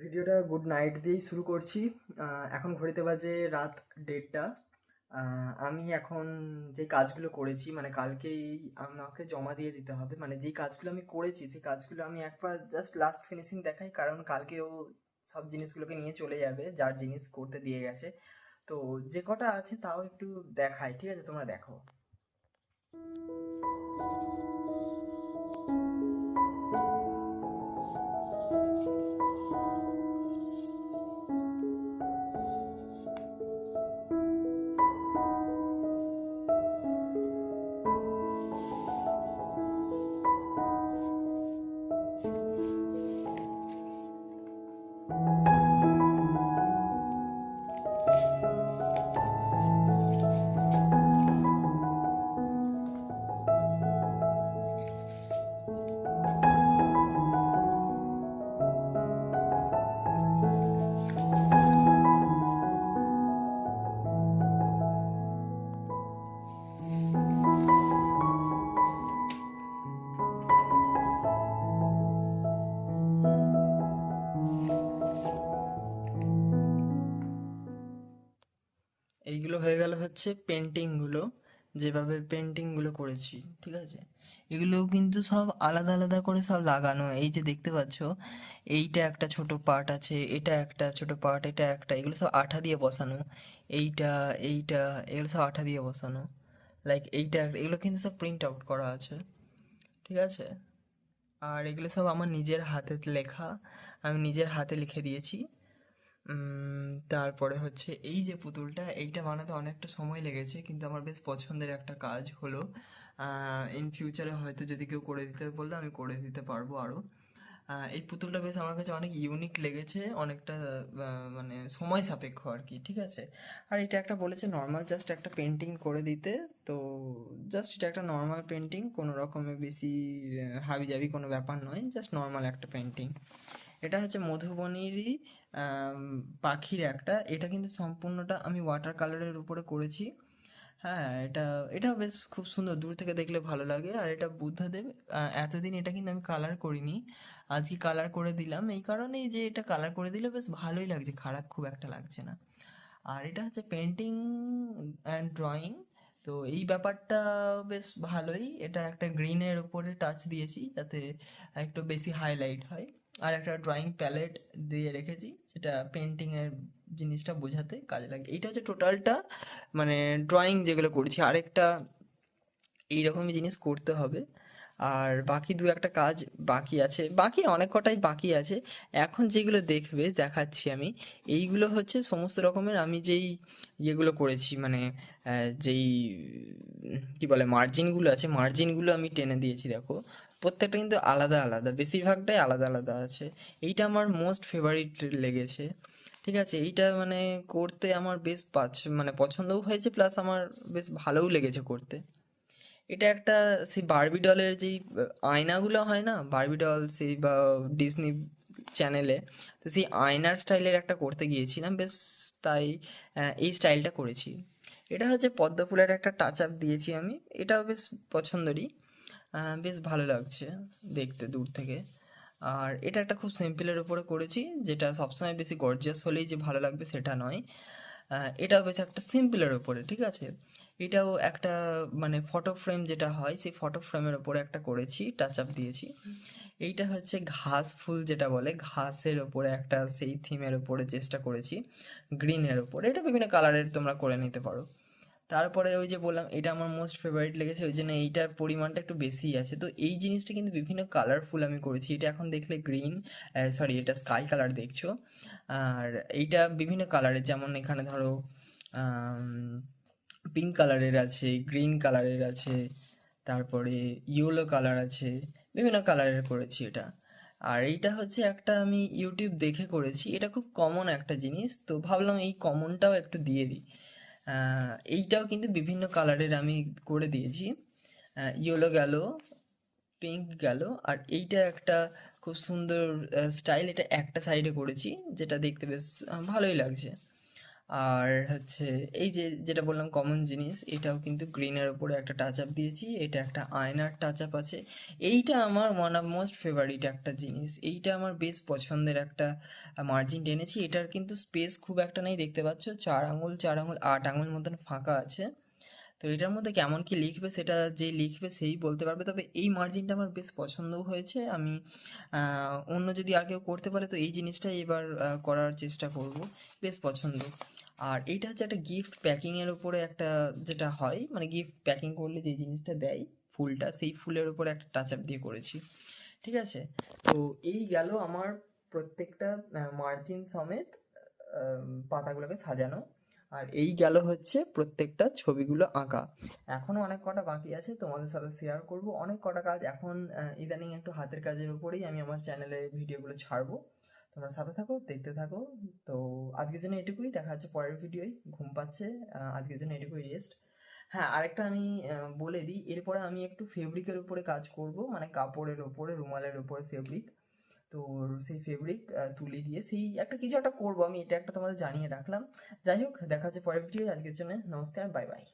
ভিডিওটা good night দিয়েই শুরু করছি। এখন ঘড়িতে বাজে রাত দেড়টা। আমি এখন যে কাজগুলো করেছি মানে কালকেই আমাকে জমা দিয়ে দিতে হবে। মানে যেই কাজগুলো আমি করেছি, সেই কাজগুলো আমি একবার জাস্ট লাস্ট ফিনিশিং দেখাই, কারণ কালকে ও সব জিনিসগুলোকে নিয়ে চলে যাবে, যার জিনিস করতে দিয়ে গেছে। তো যে কটা আছে তাও একটু দেখাই, ঠিক আছে? তোমরা দেখো। হয়ে গেল হচ্ছে পেন্টিংগুলো যেভাবে পেন্টিংগুলো করেছি, ঠিক আছে? এগুলো কিন্তু সব আলাদা আলাদা করে সব লাগানো। এই যে দেখতে পাচ্ছ, এইটা একটা ছোট পার্ট আছে, এটা একটা ছোট পার্ট এটা একটা, এগুলো সব আঠা দিয়ে বসানো। এইটা এইটা, এগুলো সব আঠা দিয়ে বসানো। লাইক এইটা, এগুলো কিন্তু সব প্রিন্ট আউট করা আছে। ঠিক আছে? আর এগুলো সব আমার নিজের হাতে লেখা, আমি নিজের হাতে লিখে দিয়েছি। তারপরে হচ্ছে এই যে পুতুলটা, এইটা বানাতে অনেকটা সময় লেগেছে, কিন্তু আমার বেশ পছন্দের একটা কাজ হলো। ইন ফিউচারে হয়তো যদি কেউ করে দিতে বললে আমি করে দিতে পারব আরও এই পুতুলটা বেশ আমার কাছে অনেক ইউনিক লেগেছে, অনেকটা মানে সময় সাপেক্ষ আর কি, ঠিক আছে? আর এটা একটা বলেছে নর্মাল জাস্ট একটা পেন্টিং করে দিতে, তো জাস্ট এটা একটা নর্মাল পেন্টিং কোনো রকমের বেশি হাবি জাবি কোনো ব্যাপার নয় জাস্ট নর্মাল একটা পেন্টিং এটা হচ্ছে মধুবনীরই পাখির একটা। এটা কিন্তু সম্পূর্ণটা আমি ওয়াটার কালারের উপরে করেছি। হ্যাঁ এটা এটা বেশ খুব সুন্দর। দূর থেকে দেখলে ভালো লাগে। আর এটা বুদ্ধদেব এতদিন এটা কিন্তু আমি কালার করিনি। আজকে কালার করে দিলাম। এই কারণেই যে এটা কালার করে দিলে বেশ ভালোই লাগছে। খারাপ খুব একটা লাগছে না। আর এটা হচ্ছে পেন্টিং অ্যান্ড ড্রয়িং তো এই ব্যাপারটা বেশ ভালোই। এটা একটা গ্রিনের উপরে টাচ দিয়েছি। যাতে একটু বেশি হাইলাইট হয়। আর একটা ড্রয়িং প্যালেট দিয়ে রেখেছি, যেটা পেন্টিংয়ের জিনিসটা বোঝাতে কাজে লাগে। এইটা হচ্ছে টোটালটা মানে ড্রয়িং যেগুলো করছি, আরেকটা এইরকমই জিনিস করতে হবে। আর বাকি দু একটা কাজ বাকি আছে। বাকি অনেক কটাই বাকি আছে। এখন যেগুলো দেখবে, দেখাচ্ছি আমি, এইগুলো হচ্ছে সমস্ত রকমের আমি যেই ইয়েগুলো করেছি মানে যেই, কি বলে মার্জিনগুলো আছে মার্জিনগুলো আমি টেনে দিয়েছি, দেখো। প্রত্যেকটা কিন্তু আলাদা আলাদা, বেশিরভাগটাই আলাদা আলাদা আছে। এইটা আমার মোস্ট ফেভারিট লেগেছে। ঠিক আছে, এইটা মানে করতে আমার বেশ পাচ মানে পছন্দও হয়েছে প্লাস আমার বেশ ভালোও লেগেছে করতে। এটা একটা সেই বার্বি ডলের যেই আয়নাগুলো হয় না বার্বি ডল সেই বা ডিসনি চ্যানেলে তো সেই আয়নার স্টাইলের একটা করতে গিয়েছিলাম, বেশ তাই এই স্টাইলটা করেছি। এটা হচ্ছে পদ্ম ফুলের একটা টাচ আপ দিয়েছি আমি, এটাও বেশ পছন্দেরই। বেশ ভালো লাগছে দেখতে দূর থেকে। আর এটা একটা খুব সিম্পলের উপরে করেছি, যেটা সবসময় বেশি গর্জিয়াস হলেই যে ভালো লাগবে সেটা নয়। এটাও বেশ একটা সিম্পলের উপরে, ঠিক আছে? এটাও একটা মানে ফটো ফ্রেম যেটা হয়, সেই ফটো ফ্রেমের ওপরে একটা করেছি টাচ আপ দিয়েছি। এইটা হচ্ছে ঘাস ফুল যেটা বলে, ঘাসের ওপরে একটা সেই থিমের ওপরে চেষ্টা করেছি গ্রিনের ওপরে এটা বিভিন্ন কালারের তোমরা করে নিতে পারো। তারপরে ওই যে বললাম, এটা আমার মোস্ট ফেভারিট লেগেছে, ওই জন্য এইটার পরিমাণটা একটু বেশিই আছে। তো এই জিনিসটা কিন্তু বিভিন্ন কালারফুল আমি করেছি। এটা এখন দেখলে গ্রিন সরি এটা স্কাই কালার দেখছ। আর এইটা বিভিন্ন কালারের যেমন এখানে ধরো পিঙ্ক কালারের আছে গ্রিন কালারের আছে, তারপরে ইয়েলো কালার আছে, বিভিন্ন কালারের করেছি এটা। আর এইটা হচ্ছে একটা আমি ইউটিউব দেখে করেছি। এটা খুব কমন একটা জিনিস, তো ভাবলাম এই কমনটাও একটু দিয়ে দিই। এইটাও কিন্তু বিভিন্ন কালারের আমি করে দিয়েছি। ইয়েলো গেল পিঙ্ক গেল, আর এইটা একটা খুব সুন্দর স্টাইল এটা একটা সাইডে করেছি, যেটা দেখতে বেশ ভালোই লাগছে। আর হচ্ছে এই যে যেটা বললাম কমন জিনিস, এটাও কিন্তু গ্রিনের উপরে একটা টাচ আপ দিয়েছি, এটা একটা আয়নার টাচ আপ আছে। এইটা আমার ওয়ান অফ মোস্ট ফেভারিট একটা জিনিস। এইটা আমার বেশ পছন্দের একটা মার্জিন টেনেছি। এটার কিন্তু স্পেস খুব একটা নেই, দেখতে পাচ্ছ? চার আঙুল চার আঙুল, আট আঙুল মতন ফাঁকা আছে। তো এটার মধ্যে কেমন কি লিখবে সেটা যে লিখবে সেই বলতে পারবে। তবে এই মার্জিনটা আমার বেশ পছন্দও হয়েছে। আমি অন্য যদি আর কেউ করতে পারে তো এই জিনিসটাই এবার করার চেষ্টা করব। বেশ পছন্দ। আর এইটা হচ্ছে একটা গিফট প্যাকিংয়ের উপরে একটা যেটা হয়। মানে গিফট প্যাকিং করলে যে জিনিসটা দেয় ফুলটা, সেই ফুলের উপরে একটা টাচ আপ দিয়ে করেছি। ঠিক আছে? তো এই গেল আমার প্রত্যেকটা মার্জিন সমেত পাতাগুলোকে সাজানো। আর এই গেল হচ্ছে প্রত্যেকটা ছবিগুলো আঁকা। এখনও অনেক কটা বাকি আছে, তোমাদের সাথে শেয়ার করব। অনেক কটা কাজ এখন ইদানিং একটু হাতের কাজের উপরেই আমি আমার চ্যানেলে ভিডিওগুলো ছাড়বো। তোমরা সাথে থাকো, দেখতে থাকো। তো আজকের জন্য এটুকুই, দেখা যাচ্ছে পরের ভিডিওয়। ঘুম পাচ্ছে আজকের জন্য এটুকুই রেস্ট হ্যাঁ আরেকটা আমি বলে দিই, এরপরে আমি একটু ফেব্রিকের উপরে কাজ করব মানে কাপড়ের উপরে, রুমালের উপরে ফেব্রিক তো সেই ফেব্রিক তুলে দিয়ে সেই একটা কিছু একটা করব। আমি এটা একটা তোমাদের জানিয়ে রাখলাম। যাই হোক, দেখা হচ্ছে পরের ভিডিও আজকের জন্য নমস্কার বাই বাই